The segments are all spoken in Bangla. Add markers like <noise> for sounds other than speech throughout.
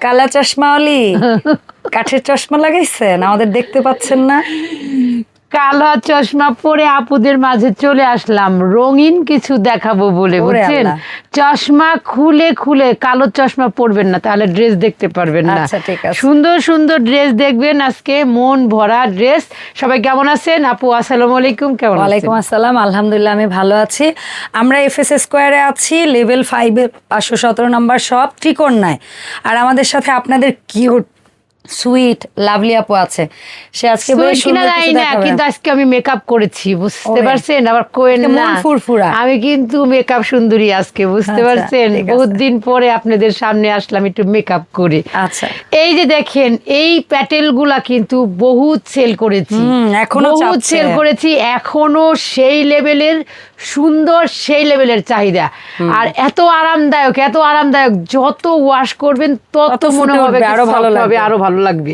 কালা চশমা অলি? <laughs> কাঠের চশমা লাগাইছেন? আমাদের দেখতে পাচ্ছেন না। কালো চশমা পরে আপুদের মাঝে চলে আসলাম। রঙিন কিছু দেখাবো বলে বুঝছেন? চশমা খুলে খুলে কালো চশমা পরবেন না তাহলে ড্রেস দেখতে পারবেন না। আচ্ছা। সুন্দর সুন্দর ড্রেস দেখবেন আজকে মন ভরা ড্রেস। সবাই কেমন আছেন? আপু আসসালামু আলাইকুম কেমন ওয়ালাইকুম আসসালাম আলহামদুলিল্লাহ আমি ভালো আছি। আমরা এফ এফএস স্কোয়ারে আছি লেভেল ফাইভে পাঁচশো সতেরো নম্বর সব ত্রিকোণায়। আর আমাদের সাথে আপনাদের কিউট সুইট লাভলি আপু আছে। সে আজকে বেশ সুন্দর কিছু না কিন্তু আজকে আমি মেকআপ করেছি বুঝতে পারছেন? আবার কোয়েন না। ফুরফুরা। আমি কিন্তু মেকআপ সুন্দরী আজকে বুঝতে আচ্ছা, পারছেন? বহুত দিন পরে আপনাদের সামনে আসলাম একটু মেকআপ করে। আচ্ছা। এই যে দেখেন এই প্যাটেলগুলা কিন্তু বহুত সেল করেছি। এখনও বহুত সেল করেছি এখনও সেই লেভেলের সুন্দর সেই লেভেলের চাহিদা। আর এত আরামদায়ক এত আরামদায়ক যত ওয়াশ করবেন তত মনে হবে আরও ভালো হবে, লাগবে। আরও ভালো লাগবে।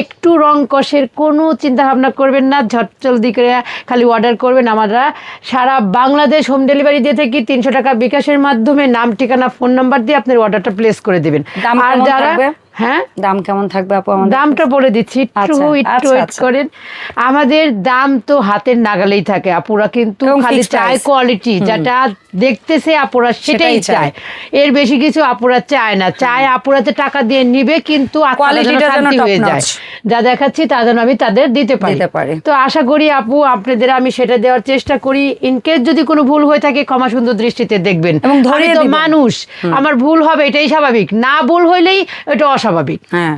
একটু রং কষের কোনো চিন্তা ভাবনা করবেন না ঝট জলদি করে খালি অর্ডার করবেন আমরা। সারা বাংলাদেশ হোম ডেলিভারি দিয়ে থাকি তিনশো টাকা বিকাশের মাধ্যমে নাম ঠিকানা ফোন নাম্বার দিয়ে আপনার অর্ডারটা প্লেস করে দেবেন। আর যারা? হ্যাঁ? দাম কেমন থাকবে আপু আমাদের দামটা বলে দিচ্ছি একটু আচ্ছা, একটু আচ্ছা, ওয়েট আচ্ছা। করেন। আমাদের দাম তো হাতের নাগালেই থাকে আপুরা কিন্তু খালি চায় কোয়ালিটি যেটা দেখতেছে আপুরা সেটাই চায়। এর বেশি কিছু আপুরা চায় না। চায় আপুরাতে টাকা দিয়ে নিবে কিন্তু হয়ে যায়। যা দেখাচ্ছি তা যেন আমি তাদের দিতে পারি। তো আশা করি আপু আপনাদের আমি সেটা দেওয়ার চেষ্টা করি। ইনকেস যদি কোনো ভুল হয়ে থাকে ক্ষমা সুন্দর দৃষ্টিতে দেখবেন। এবং। মানুষ আমার ভুল হবে এটাই স্বাভাবিক। না ভুল হইলেই এটা অস্বাভাবিক। হ্যাঁ।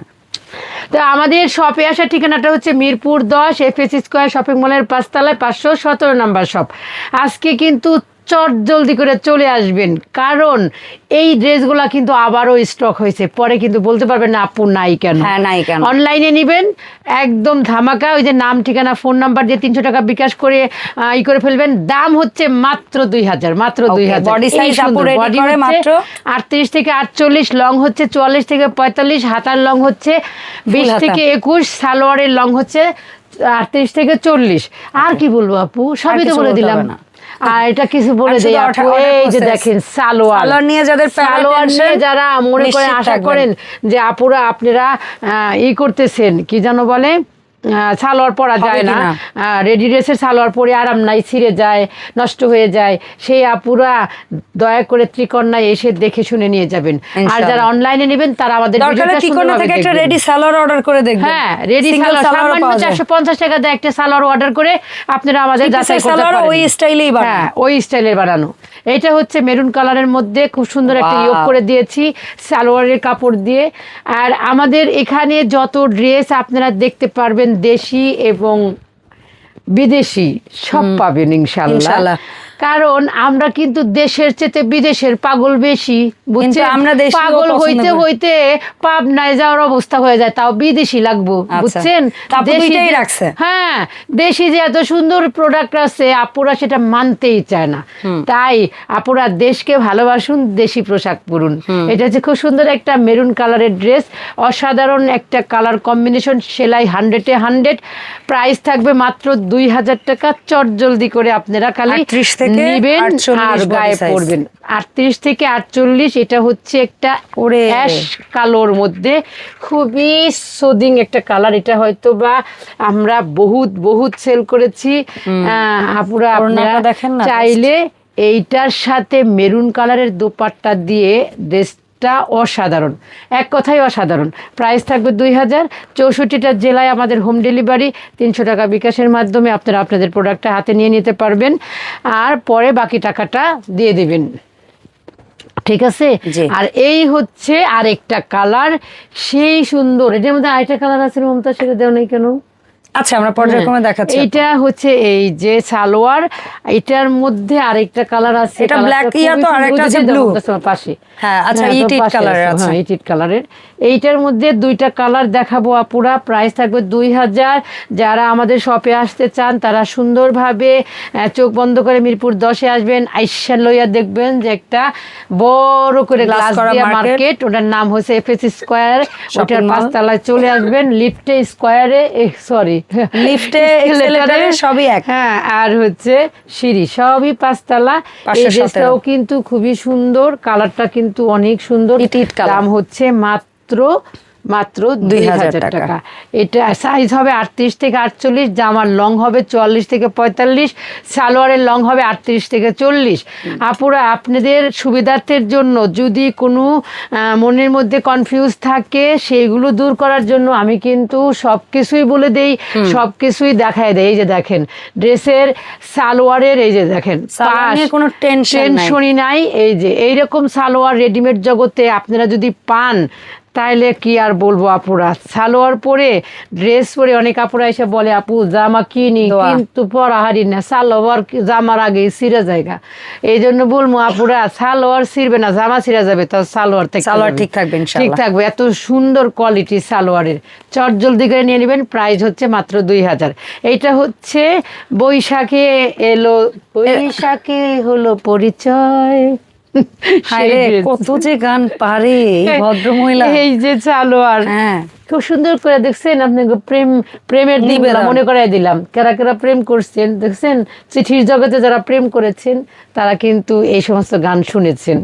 তো আমাদের শপে আসার ঠিকানাটা হচ্ছে মিরপুর দশ এফএস স্কোয়ার শপিং মলের পাঁচতলায় পাঁচশো সতেরো নাম্বার শপ আজকে কিন্তু চট জলদি করে চলে আসবেন। কারণ এই ড্রেসগুলা কিন্তু আবারও স্টক হয়েছে। পরে কিন্তু বলতে পারবেন না আপু নাই কেন? হ্যাঁ, নাই কেন। অনলাইনে নেবেন একদম ধামাকা ওই যে নাম ঠিকানা ফোন নাম্বার দিয়ে তিনশো টাকা বিকাশ করে ই করে ফেলবেন। দাম হচ্ছে মাত্র দুই হাজার মাত্র দুই হাজার? আটত্রিশ থেকে আটচল্লিশ লং হচ্ছে চুয়াল্লিশ থেকে পঁয়তাল্লিশ হাতার লং হচ্ছে বিশ থেকে একুশ সালোয়ারের লং হচ্ছে আটত্রিশ থেকে চল্লিশ। আর কি বলব আপু? সবই তো বলে দিলাম। না। আর এটা কিছু বলে দেয় দেই এই যে দেখেন সালোয়ার। সালোয়ার নিয়ে যাদের সালোয়ার নিয়ে যারা মনে করে আশা করেন যে আপুরা আপনারা আহ, ই করতেছেন কি যেন বলে? সালোয়ার পরা যায় না। রেডি ড্রেসের সালোয়ার পরে আরাম নাই ছিঁড়ে যায় নষ্ট হয়ে যায়। সেই আপুরা দয়া করে ত্রিকন্যায় এসে দেখে শুনে নিয়ে যাবেন। আর যারা অনলাইনে নেবেন তারা আমাদের থেকে একটা রেডি সালোয়ার অর্ডার করে দেখবেন। হ্যাঁ রেডি সালোয়ার সামান্য টাকা দিয়ে একটা সালোয়ার অর্ডার করে আপনারা আমাদের যাচাই করতে পারেন ওই স্টাইলেই বানানো। হ্যাঁ ওই স্টাইলের বানানো। এটা হচ্ছে মেরুন কালারের মধ্যে খুব সুন্দর একটা ইয়োগ করে দিয়েছি সালোয়ারের কাপড় দিয়ে। আর আমাদের এখানে যত ড্রেস আপনারা দেখতে পারবেন দেশি এবং বিদেশি সব পাবেন ইনশাল্লাহ। কারণ আমরা কিন্তু দেশের চেতে বিদেশের পাগল বেশি বুঝছেন? আমরা পাগল হইতে। হইতে পাবনায় যাওয়ার অবস্থা হয়ে যায় তাও বিদেশি লাগবো আচ্ছা। বুঝছেন। হ্যাঁ দেশি যে এত সুন্দর প্রোডাক্ট আছে আপুরা সেটা মানতেই চায় না। তাই আপুরা দেশকে ভালোবাসুন দেশি পোশাক পরুন। এটা হচ্ছে খুব সুন্দর একটা মেরুন কালারের ড্রেস অসাধারণ একটা কালার কম্বিনেশন সেলাই হান্ড্রেডে হান্ড্রেড। প্রাইস থাকবে মাত্র দুই হাজার টাকা চট জলদি করে আপনারা খালি 38 থেকে নেবেন আর গায়ে পরবেন। আটত্রিশ থেকে আটচল্লিশ এটা হচ্ছে একটা ওরে। অ্যাশ কালোর মধ্যে। খুবই সোদিং একটা কালার এটা হয়তো বা আমরা বহুত বহুত সেল করেছি। আপুরা আপনারা দেখেন না, চাইলে এইটার সাথে মেরুন কালারের দোপাট্টা দিয়ে ড্রেসটা অসাধারণ। এক কথাই অসাধারণ। প্রাইস থাকবে দুই হাজার। চৌষট্টিটা জেলায় আমাদের হোম ডেলিভারি তিনশো টাকা বিকাশের মাধ্যমে আপনারা আপনাদের প্রোডাক্টটা হাতে নিয়ে নিতে পারবেন। আর পরে বাকি টাকাটা দিয়ে দেবেন। ঠিক আছে? আর এই হচ্ছে আরেকটা কালার সেই সুন্দর। এটার মধ্যে আরেকটা কালার আছে মমতা সেটা দেও নেই কেন? আচ্ছা আমরা পর্যায়ক্রমে দেখাচ্ছি এটা হচ্ছে এই যে সালোয়ার এটার মধ্যে আরেকটা কালার আছে। এটা ব্ল্যাক ইয়া তো, আরেকটা আছে ব্লু। পাশে। হ্যাঁ, আচ্ছা, ইটিট ইট তো ইট পাশে কালারের আছে। হ্যাঁ, ইট ইট কালারের। এইটার মধ্যে দুইটা কালার দেখাবো আপুরা। প্রাইস থাকবে দুই হাজার। যারা আমাদের শপে আসতে চান তারা সুন্দরভাবে চোখ বন্ধ করে মিরপুর দশে আসবেন আইসা লইয়া দেখবেন যে একটা বড় করে গ্লাস দিয়া মার্কেট ওটার নাম হচ্ছে এফএস স্কোয়ার <laughs> ওটার পাঁচতলায় চলে আসবেন লিফটে স্কোয়ারে সরি লিফটে সবই এক। হ্যাঁ আর হচ্ছে সিঁড়ি সবই পাঁচতলা। এই ড্রেসটাও কিন্তু খুবই সুন্দর কালারটা কিন্তু অনেক সুন্দর। দাম হচ্ছে মাত্র মাত্র মাত্র দুই হাজার টাকা। এটা সাইজ হবে আটত্রিশ থেকে আটচল্লিশ জামার লং হবে চুয়াল্লিশ থেকে পঁয়তাল্লিশ সালোয়ারের লং হবে আটত্রিশ থেকে চল্লিশ। আপুরা আপনাদের সুবিধার্থের জন্য যদি কোনো মনের মধ্যে কনফিউজ থাকে সেইগুলো দূর করার জন্য আমি কিন্তু সব কিছুই বলে দেই সব কিছুই দেখায় দেয় এই যে দেখেন ড্রেসের সালোয়ারের এই যে দেখেন কোনো। টেনশনই নাই। এই যে এইরকম সালোয়ার রেডিমেড জগতে আপনারা যদি পান তাইলে কি আর বলব আপুরা? সালোয়ার পরে ড্রেস পরে অনেক আপুরা এসে বলে আপু জামা কিনি। কিন্তু পরাহারি না সালোয়ার জামার আগে সিরে জায়গা এই জন্য বলব আপুরা সালোয়ার ছিড়বে না জামা ছিঁড়ে যাবে তো সালোয়ার থেকে সালোয়ার ঠিক থাকবে ঠিক থাকবে এত সুন্দর কোয়ালিটি সালোয়ারের। চট জলদি করে নিয়ে নেবেন প্রাইস হচ্ছে মাত্র দুই হাজার। এইটা হচ্ছে বৈশাখে এলো বৈশাখে হলো পরিচয়। <laughs> কত যে গান পারে <laughs> ভদ্রমহিলা। ভদ্র মহিলা এই যে চালো আর হ্যাঁ। খুব সুন্দর করে দেখছেন আপনাকে প্রেম প্রেমের নিবেদন। মনে করাই দিলাম। কারা কারা প্রেম করছেন দেখছেন? চিঠির জগতে যারা প্রেম করেছেন তারা কিন্তু এই সমস্ত গান শুনেছেন।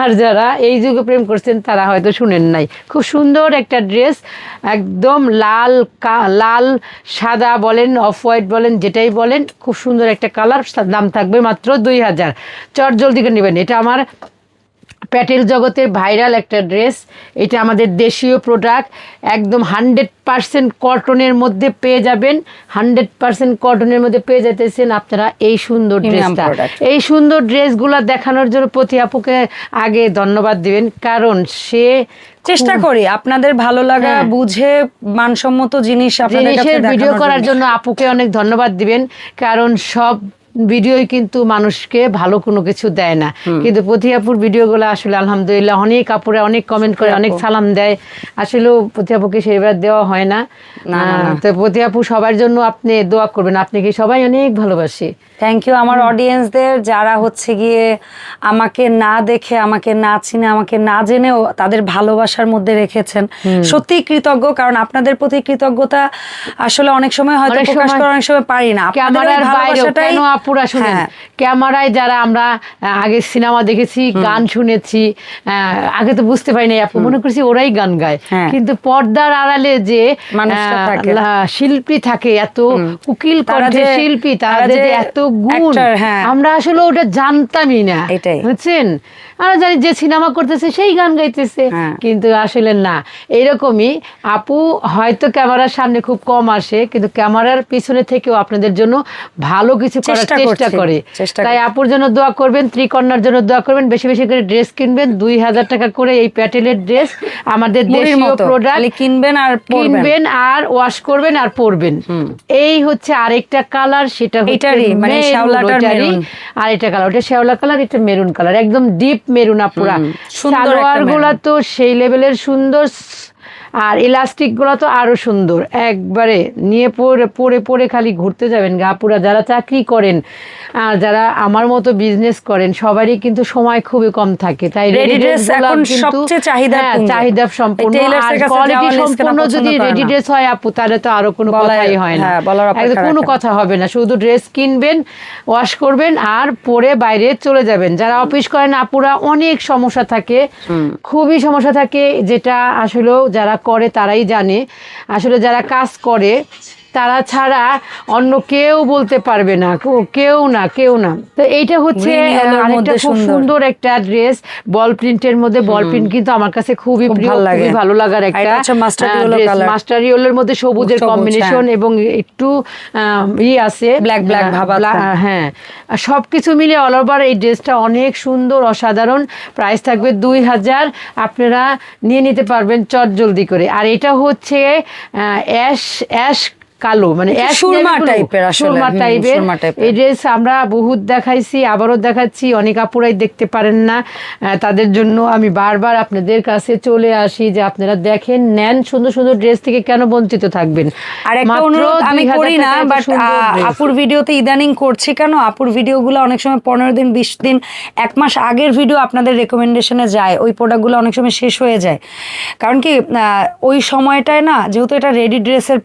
আর যারা এই যুগে প্রেম করছেন তারা হয়তো শুনেন নাই। খুব সুন্দর একটা ড্রেস একদম লাল লাল সাদা বলেন অফ হোয়াইট বলেন যেটাই বলেন খুব সুন্দর একটা কালার দাম থাকবে মাত্র দুই হাজার। চট জলদি করে নেবেন। এটা আমার প্যাটেল জগতের ভাইরাল একটা ড্রেস এটা আমাদের দেশীয় প্রোডাক্ট একদম হান্ড্রেড পার্সেন্ট কটনের মধ্যে পেয়ে যাবেন হান্ড্রেড পার্সেন্ট কটনের মধ্যে পেয়ে যেতেছেন আপনারা এই সুন্দর ড্রেসটা। এই সুন্দর ড্রেসগুলো দেখানোর জন্য প্রতি আপুকে আগে ধন্যবাদ দিবেন কারণ সে চেষ্টা করি আপনাদের ভালো লাগা হ্যাঁ। বুঝে মানসম্মত জিনিস আপনাদের ভিডিও করার। জন্য আপুকে অনেক ধন্যবাদ দিবেন কারণ সব ভিডিওই কিন্তু মানুষকে ভালো কোনো কিছু দেয় না। কিন্তু প্রতি আপুর ভিডিওগুলো আসলে আলহামদুলিল্লাহ অনেক আপুরে অনেক কমেন্ট করে অনেক সালাম দেয়। আসলেও প্রতি আপুকে সেইবার দেওয়া হয় না। তো প্রতি আপু সবার জন্য আপনি দোয়া করবেন। আপনি কি সবাই অনেক ভালোবাসি? থ্যাংক ইউ আমার অডিয়েন্সদের যারা হচ্ছে গিয়ে আমাকে না দেখে আমাকে না চিনে আমাকে না জেনেও তাদের ভালোবাসার মধ্যে রেখেছেন। সত্যি কৃতজ্ঞ কারণ আপনাদের প্রতি কৃতজ্ঞতা আসলে অনেক সময় হয়তো প্রকাশ সময় করা অনেক সময় পারি না। ক্যামেরার ভালোবাসাটাই- আপুরা শুনেন? হ্যাঁ, ক্যামেরায় যারা আমরা আগে সিনেমা দেখেছি গান শুনেছি আহ, আগে তো বুঝতে পারি না আপু মনে করছি ওরাই গান গায়। হ্যাঁ। কিন্তু পর্দার আড়ালে যে শিল্পী থাকে এত উকিল শিল্পী তারা যে এত গুণ। হ্যাঁ। আমরা আসলে ওটা জানতামই না। বুঝছেন? আমরা জানি যে সিনেমা করতেছে সেই গান গাইতেছে হ্যাঁ। কিন্তু আসলে না। এইরকমই আপু হয়তো ক্যামেরার সামনে খুব কম আসে কিন্তু ক্যামেরার পিছনে থেকেও আপনাদের জন্য ভালো কিছু করার চেষ্টা করে। তাই আপুর জন্য দোয়া করবেন ত্রিকন্যার জন্য দোয়া করবেন বেশি বেশি করে ড্রেস কিনবেন দুই হাজার টাকা করে এই প্যাটেলের ড্রেস আমাদের দেশীয় প্রোডাক্ট কিনবেন আর কিনবেন আর ওয়াশ করবেন আর পরবেন। এই হচ্ছে আরেকটা কালার সেটা হচ্ছে এটারই, মানে শ্যাওলাটার। মেরুন। আর এটা কালার ওটা শ্যাওলা কালার এটা মেরুন কালার একদম ডিপ মেরুন আপুরা সুন্দর সালোয়ারগুলা তো সেই লেভেলের সুন্দর আর ইলাস্টিকগুলো তো আরও সুন্দর। একবারে নিয়ে পরে পরে পরে খালি ঘুরতে যাবেন। গাপুরা যারা চাকরি করেন আর যারা আমার মতো বিজনেস করেন সবারই কিন্তু সময় খুবই কম থাকে। তাই dress গুলা এখন সবচেয়ে হ্যাঁ, চাহিদা সম্পূর্ণ। আর কোয়ালিটি যদি রেডি ড্রেস হয় আপু তাহলে তো আরও কোনো কথাই হয় না। হ্যাঁ, কোনো কথা হবে না। শুধু ড্রেস কিনবেন ওয়াশ করবেন আর পরে বাইরে চলে যাবেন। যারা অফিস করেন আপুরা অনেক সমস্যা থাকে। খুবই সমস্যা থাকে যেটা আসলেও যারা করে তারাই জানে। আসলে যারা কাজ করে তারা ছাড়া অন্য কেউ বলতে পারবে না কেউ না কেউ না। তো এইটা হচ্ছে আরেকটা খুব সুন্দর। একটা ড্রেস বল প্রিন্টের মধ্যে বল প্রিন্ট কিন্তু আমার কাছে খুবই প্রিয় ভালো লাগার একটা। মাস্টার ইয়েলোর মধ্যে সবুজের কম্বিনেশন হ্যাঁ। এবং একটু ই আছে। ব্ল্যাক ব্ল্যাক ভাব হ্যাঁ। সব কিছু মিলে অল ওভার এই ড্রেসটা অনেক সুন্দর অসাধারণ। প্রাইস থাকবে দুই হাজার। আপনারা নিয়ে নিতে পারবেন চট জলদি করে। আর এটা হচ্ছে অ্যাশ অ্যাশ কালো মানে সুরমা আসলে, সুরমা টাইপের এই ড্রেস আমরা বহুত দেখাইছি আবারও দেখাচ্ছি অনেক আপুরাই দেখতে পারেন না। তাদের জন্য আমি বারবার আপনাদের কাছে চলে আসি যে আপনারা দেখেন নেন সুন্দর সুন্দর ড্রেস থেকে কেন বঞ্চিত থাকবেন? আর একটা অনুরোধ আমি 2000 করি না বাট আপুর ভিডিওতে ইদানিং করছি কেন? আপুর ভিডিওগুলো অনেক সময় পনেরো দিন বিশ দিন এক মাস আগের ভিডিও আপনাদের রেকমেন্ডেশনে যায় ওই প্রোডাক্টগুলো অনেক সময় শেষ হয়ে যায়। কারণ কি ওই সময়টায় না যেহেতু এটা রেডি ড্রেসের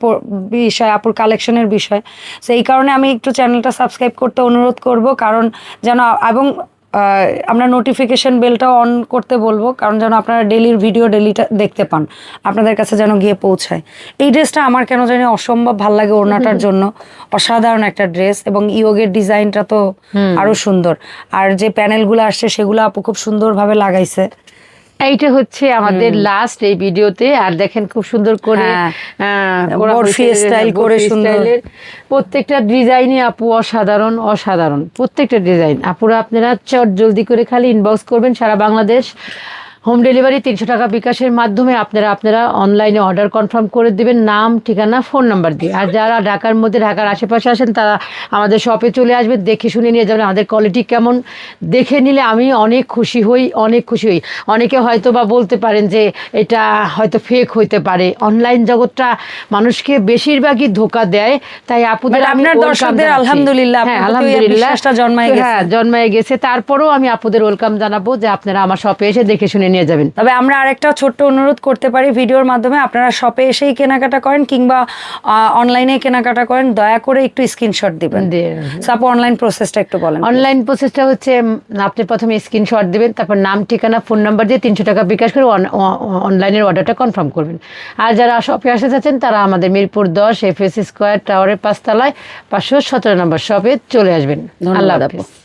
বিষয় আপুর কালেকশনের বিষয়। সেই কারণে আমি একটু চ্যানেলটা সাবস্ক্রাইব করতে অনুরোধ করব কারণ যেন এবং আমরা নোটিফিকেশন বেলটা অন করতে বলব কারণ যেন আপনারা ডেলির ভিডিও ডেলিটা দেখতে পান আপনাদের কাছে যেন গিয়ে পৌঁছায়। এই ড্রেসটা আমার কেন জানি অসম্ভব ভালো লাগে ওড়নাটার জন্য। অসাধারণ একটা ড্রেস এবং ইয়োগের ডিজাইনটা তো আরও সুন্দর। আর যে প্যানেলগুলো আসছে সেগুলো আপু খুব সুন্দরভাবে লাগাইছে। এইটা হচ্ছে আমাদের লাস্ট এই ভিডিওতে। আর দেখেন খুব সুন্দর করে হ্যাঁ। হয়েছে, style করে সুন্দর। প্রত্যেকটা ডিজাইনই আপু অসাধারণ অসাধারণ। প্রত্যেকটা ডিজাইন আপুরা আপনারা চট জলদি করে খালি ইনবক্স করবেন সারা বাংলাদেশ। হোম ডেলিভারি তিনশো টাকা বিকাশের মাধ্যমে আপনারা আপনারা অনলাইনে অর্ডার কনফার্ম করে দেবেন। নাম ঠিকানা ফোন নাম্বার দিয়ে। আর যারা ঢাকার মধ্যে ঢাকার আশেপাশে আসেন তারা আমাদের শপে চলে আসবেন দেখে শুনে নিয়ে যাবেন আমাদের কোয়ালিটি কেমন। দেখে নিলে আমি অনেক খুশি হই অনেক খুশি হই। অনেকে হয়তো বা বলতে পারেন যে এটা হয়তো ফেক হইতে পারে। অনলাইন জগৎটা মানুষকে বেশিরভাগই ধোকা দেয়। তাই আপুদের আপনার দর্শকদের। আলহামদুলিল্লাহ, হ্যাঁ আলহামদুলিল্লাহ। জন্মায় গেছে। হ্যাঁ জন্মায় গেছে। তারপরেও আমি আপুদের ওয়েলকাম জানাব যে আপনারা আমার শপে এসে দেখে শুনে নিয়ে যাবেন। তবে আমরা আরেকটা ছোট্ট অনুরোধ করতে পারি ভিডিওর মাধ্যমে আপনারা শপে এসেই কেনাকাটা করেন কিংবা অনলাইনে কেনাকাটা করেন দয়া করে একটু স্ক্রিনশট দিবেন। তারপর অনলাইন প্রসেসটা একটু বলেন। অনলাইন প্রসেসটা হচ্ছে আপনি প্রথমে স্ক্রিনশট দিবেন তারপর নাম ঠিকানা ফোন নাম্বার দিয়ে তিনশো টাকা বিকাশ করে অনলাইনের অর্ডারটা কনফার্ম করবেন। আর যারা শপে আসতে চাচ্ছেন তারা আমাদের মিরপুর দশ এফ এস স্কোয়ার টাওয়ারের পাঁচতলায় পাঁচশো সতেরো নম্বর শপে চলে আসবেন। ধন্যবাদ আল্লাহ হাফিজ।